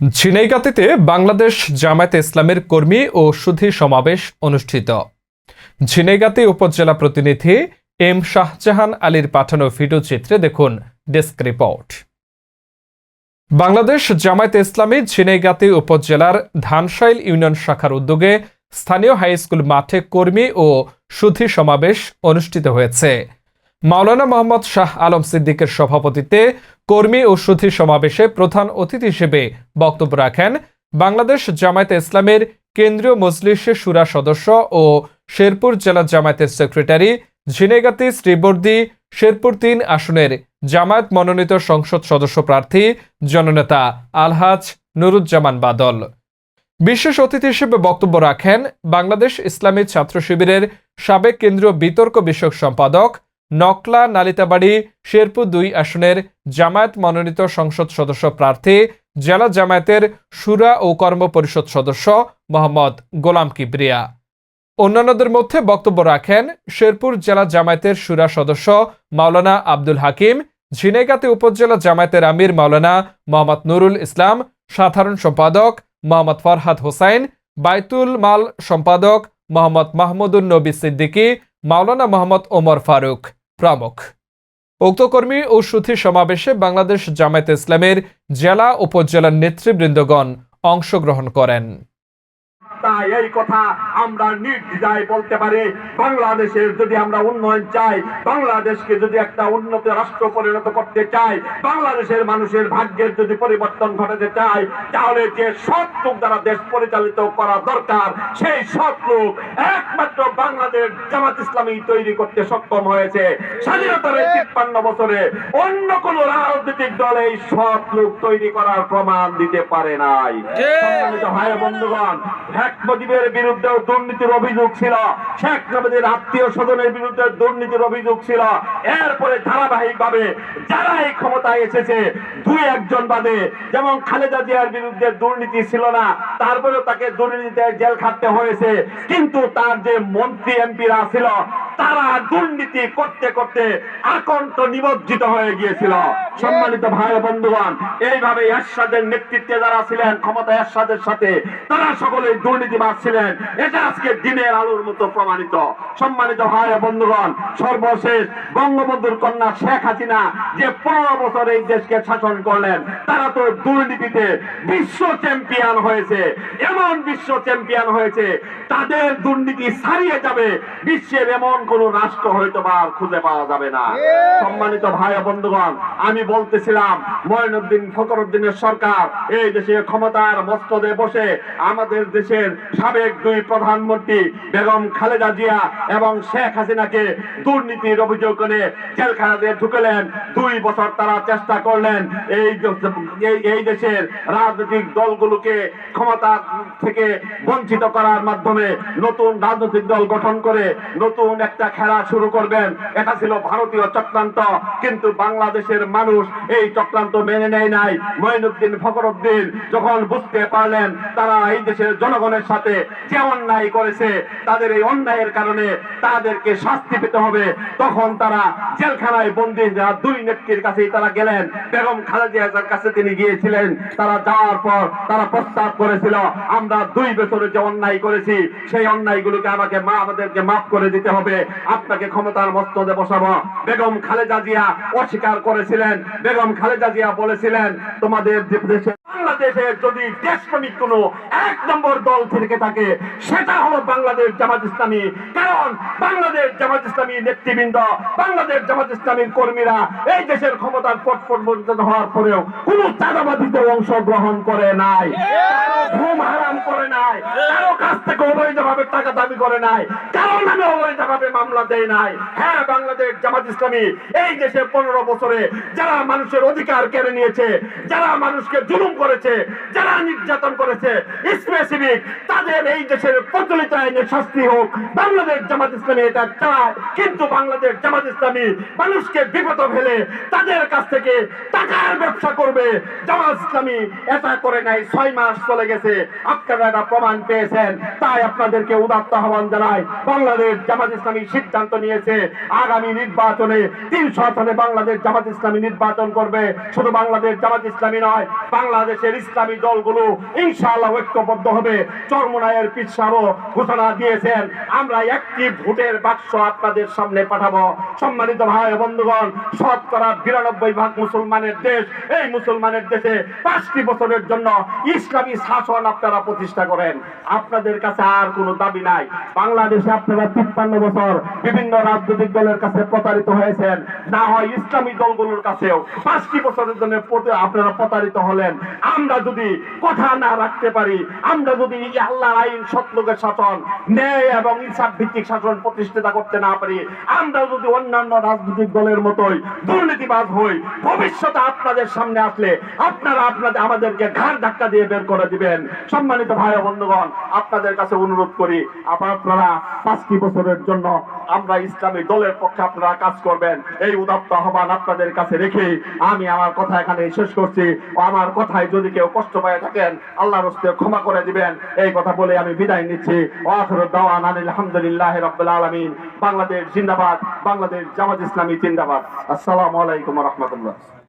ঝিনাইগাতিতে বাংলাদেশ জামায়াতে ইসলামের কর্মী ও সুধী সমাবেশ অনুষ্ঠিত। ঝিনাইগাতি উপজেলা প্রতিনিধি এম শাহজাহান আলীর পাঠানো ভিডিও চিত্রে দেখুন ডেস্ক রিপোর্ট। বাংলাদেশ জামায়াতে ইসলামী ঝিনাইগাতি উপজেলার ধানশাইল ইউনিয়ন শাখার উদ্যোগে স্থানীয় হাই স্কুল মাঠে কর্মী ও সুধী সমাবেশ অনুষ্ঠিত হয়েছে। মাওলানা মোহাম্মদ শাহ আলম সিদ্দিকের সভাপতিত্বে কর্মী ও সুধী সমাবেশে প্রধান অতিথি হিসেবে বক্তব্য রাখেন বাংলাদেশ জামায়াতে ইসলামের কেন্দ্রীয় মজলিসের সুরা সদস্য ও শেরপুর জেলা জামায়াতের সেক্রেটারি ঝিনেগাতি শ্রীবর্দী শেরপুর তিন আসনের জামায়াত মনোনীত সংসদ সদস্য প্রার্থী জননেতা আলহাজ নুরুজ্জামান বাদল। বিশেষ অতিথি হিসেবে বক্তব্য রাখেন বাংলাদেশ ইসলামী ছাত্র শিবিরের সাবেক কেন্দ্রীয় বিতর্ক বিষয়ক সম্পাদক নকলা নালিতাবাড়ি, শেরপুর দুই আসনের জামায়াত মনোনীত সংসদ সদস্য প্রার্থী, জেলা জামায়াতের সুরা ও কর্ম পরিষদ সদস্য মোহাম্মদ গোলাম কিবরিয়া। অন্যান্যদের মধ্যে বক্তব্য রাখেন শেরপুর জেলা জামায়াতের সুরা সদস্য মাওলানা আব্দুল হাকিম, ঝিনাইগাতি উপজেলা জামায়াতের আমির মাওলানা মোহাম্মদ নুরুল ইসলাম, সাধারণ সম্পাদক মোহাম্মদ ফরহাদ হোসাইন, বাইতুল মাল সম্পাদক মোহাম্মদ মাহমুদুল নবী সিদ্দিকী, মাওলানা মোহাম্মদ ওমর ফারুক। প্রমুখ। উক্ত কর্মী ও সুথি সমাবেশে বাংলাদেশ জামায়াতে ইসলামের জেলা উপজেলার নেতৃবৃন্দগণ অংশগ্রহণ করেন। তাই এই কথা আমরা বলতে পারি। বাংলাদেশের যদি আমরা উন্নয়ন চাই, বাংলাদেশকে যদি একটা উন্নত রাষ্ট্র পরিণত করতে চাই, বাংলাদেশের মানুষের ভাগ্যের যদি পরিবর্তন ঘটাতে চাই, তাহলে যে সৎ লোক দ্বারা দেশ পরিচালিত করা দরকার, সেই সৎ লোক একমাত্র বাংলাদেশ জামাত ইসলামী তৈরি করতে সক্ষম হয়েছে। স্বাধীনতার তিপ্পান্ন বছরে অন্য কোন রাজনৈতিক দল এই লোক তৈরি করার প্রমাণ দিতে পারে নাই। সম্মানিত ভাই বন্ধুগণ শেখ মুজিবের বিরুদ্ধে দুর্নীতির অভিযোগ ছিল। শেখ মুজিবের আত্মীয় স্বজনের বিরুদ্ধে দুর্নীতির অভিযোগ ছিল। এরপরে ধারাবাহিক ভাবে যারা এই ক্ষমতায় এসেছে দুই একজন বাদে যেমন খালেদা জিয়ার বিরুদ্ধে দুর্নীতি ছিল না তারপরেও তাকে দুর্নীতিতে জেল খাটতে হয়েছে। কিন্তু তার যে মন্ত্রী এমপিরা ছিল তারা দুর্নীতি করতে করতে আকণ্ঠ নিমজ্জিত হয়ে গিয়েছিল। সম্মানিত ভাই বন্ধুগণ এইভাবে এরশাদের নেতৃত্বে যারা ছিলেন ক্ষমতা এরশাদের সাথে তারা সকলে দুর্নীতিবাদ ছিলেন। এটা আজকে দিনের আলোর মতো প্রমাণিত। সম্মানিত ভাই বন্ধুগণ সর্বশেষ বঙ্গবন্ধুর কন্যা শেখ হাসিনা যে পনেরো বছর এই দেশকে শাসন করলেন তারা তো দুর্নীতিতে বিশ্ব চ্যাম্পিয়ন হয়েছে। এমন বিশ্ব চ্যাম্পিয়ন হয়েছে তাদের দুর্নীতি ছাড়িয়ে যাবে বিশ্বের এমন কোন রাষ্ট্র হয়তো বা খুঁজে পাওয়া যাবে না। সম্মানিত ভাই বন্ধুগণ আমি বলতেছিলাম ময়নুদ্দিন ফখরুদ্দিনের সরকার এই দেশে ক্ষমতার মস্তদে বসে আমাদের দেশের সাবেক দুই প্রধানমন্ত্রী বেগম খালেদা জিয়া এবং শেখ হাসিনাকে দুর্নীতির অভিযোগ করে জেলখানাতে ঢুকলেন। দুই বছর তারা চেষ্টা করলেন এই- এই দেশের রাজনৈতিক দলগুলোকে ক্ষমতা থেকে বঞ্চিত করার মাধ্যমে নতুন রাজনৈতিক দল গঠন করে নতুন একটা খেলা শুরু করবেন। এটা ছিল ভারতীয় চক্রান্ত, কিন্তু বাংলাদেশের মানুষ এই চক্রান্ত মেনে নেয়। নাই। মঈনুদ্দিন ফখরুদ্দিন যখন বুঝতে পারলেন তারা এই দেশের জনগণের সাথে যে অন্যায় করেছে, তাদের এই অন্যায়ের কারণে তাদেরকে শাস্তি পেতে হবে, তখন তারা জেলখানায় বন্দী দুই নেত্রীর কাছেই তারা গেলেন। বেগম খালেদা কাছে তিনি গিয়েছিলেন, তারা যাওয়ার পর তারা প্রস্তাব করেছিল, আমরা দুই বছরে যে অন্যায় করেছি, সেই অন্যায়গুলোকে আমাকে মা, আমাদেরকে মাফ করে দিতে হবে, আপনাকে ক্ষমতার মস্তদে বসাবো। বেগম খালেদা জিয়া অস্বীকার করেছিলেন। বেগম খালেদা জিয়া বলেছিলেন তোমাদের যে দেশে, বাংলাদেশে যদি দেশপ্রেমিক কোন এক নম্বর দল থেকে থাকে, সেটা হলো বাংলাদেশ জামাত ইসলামী। কারণ বাংলাদেশ জামাত ইসলামী নেতৃবৃন্দ, বাংলাদেশ জামাত ইসলামীর কর্মীরা এই দেশের ক্ষমতার পট পরিবর্তন হওয়ার পরেও কোন চাঁদাবাদিতে অংশগ্রহণ করে নাই ঘুম হারাম করে নাই, কারও কাছ থেকে অবৈধভাবে টাকা দাবি করে নাই। কারও নামে অবৈধভাবে মামলা দেয় নাই। হ্যাঁ বাংলাদেশ জামাত ইসলামী, এই দেশে পনেরো বছরে যারা মানুষের অধিকার কেড়ে নিয়েছে, যারা মানুষকে জুলুম করেছে, যারা নির্যাতন করেছে স্পেসিফিক তাদের এই দেশের প্রচলিত আইনের শাস্তি হোক, বাংলাদেশ জামাত ইসলামী এটা চায়। কিন্তু বাংলাদেশ জামাত ইসলামী মানুষকে বিপদ ফেলে তাদের কাছ থেকে টাকার ব্যবসা করবে। জামাত ইসলামী এটা করে নাই, ছয় মাস চলে গেছে। আপনারা এটা প্রমাণ পেয়েছেন, তাই আপনাদেরকে উদাত্ত আহ্বান জানাই, বাংলাদেশ জামাত ইসলামী সিদ্ধান্ত নিয়েছে, আগামী নির্বাচনে তিনশো আসনে বাংলাদেশ জামাত ইসলামী নির্বাচন করবে। শুধু বাংলাদেশ জামাত ইসলামী নয়, বাংলাদেশের ইসলামী দলগুলো ইনশাআল্লাহ ঐক্যবদ্ধ হবে। চরমনায়ের পিছাবো ঘোষণা দিয়েছেন, আমরা একটি ভোটের বাক্স আপনাদের সামনে পাঠাবো। সম্মানিত ভাই বন্ধুগণ, শতকরা বিরানব্বই ভাগ মুসলমানের দেশ, এই মুসলমানের দেশে পাঁচটি বছরের জন্য ইসলামী শাসন আপনারা প্রতিষ্ঠা করেন। আপনাদের কাছে আর কোনো দাবি নাই। বাংলাদেশে আপনারা তিপ্পান্ন বছর বিভিন্ন রাজনৈতিক দলের কাছে প্রতারিত হয়েছেন। না হয় ইসলামী দলগুলোর কাছেও। পাঁচটি বছরের জন্য আপনারা প্রতারিত হলেন। আমরা যদি কথা না রাখতে পারি, আমরা যদি আল্লাহ আইন সত্যলোকের শাসন, ন্যায় এবং ইনসাফ ভিত্তিক শাসন প্রতিষ্ঠিত করতে না পারি, আমরা যদি অন্যান্য রাজনৈতিক দলের মতোই দুর্নীতিবাজ হই ভবিষ্যতে আপনাদের সামনে আসলে আপনারা আপনাদের আমাদেরকে ঘাড় ধাক্কা দিয়ে বের করে দিবেন। সম্মানিত ভাই বন্ধুগণ, আপনাদের কাছে অনুরোধ করি। আপনারা পাঁচটি বছরের জন্য আমরা ইসলামী দলের পক্ষে আপনারা কাজ করবেন। এই উদাত্ত আহ্বান আপনাদের কাছে রেখে আমি আমার কথা এখানে শেষ করছি। আমার কথায় যদি কেউ কষ্ট পায় থাকেন আল্লাহ রস্তে ক্ষমা করে দিবেন। এই কথা বলে আমি বিদায় নিচ্ছি। দাওয়ান আলহামদুলিল্লাহ রাব্বিল আলামিন। বাংলাদেশ জিন্দাবাদ, বাংলাদেশ জামাত ইসলামী জিন্দাবাদ। আসসালামু আলাইকুম রাহমাতুল্লাহ।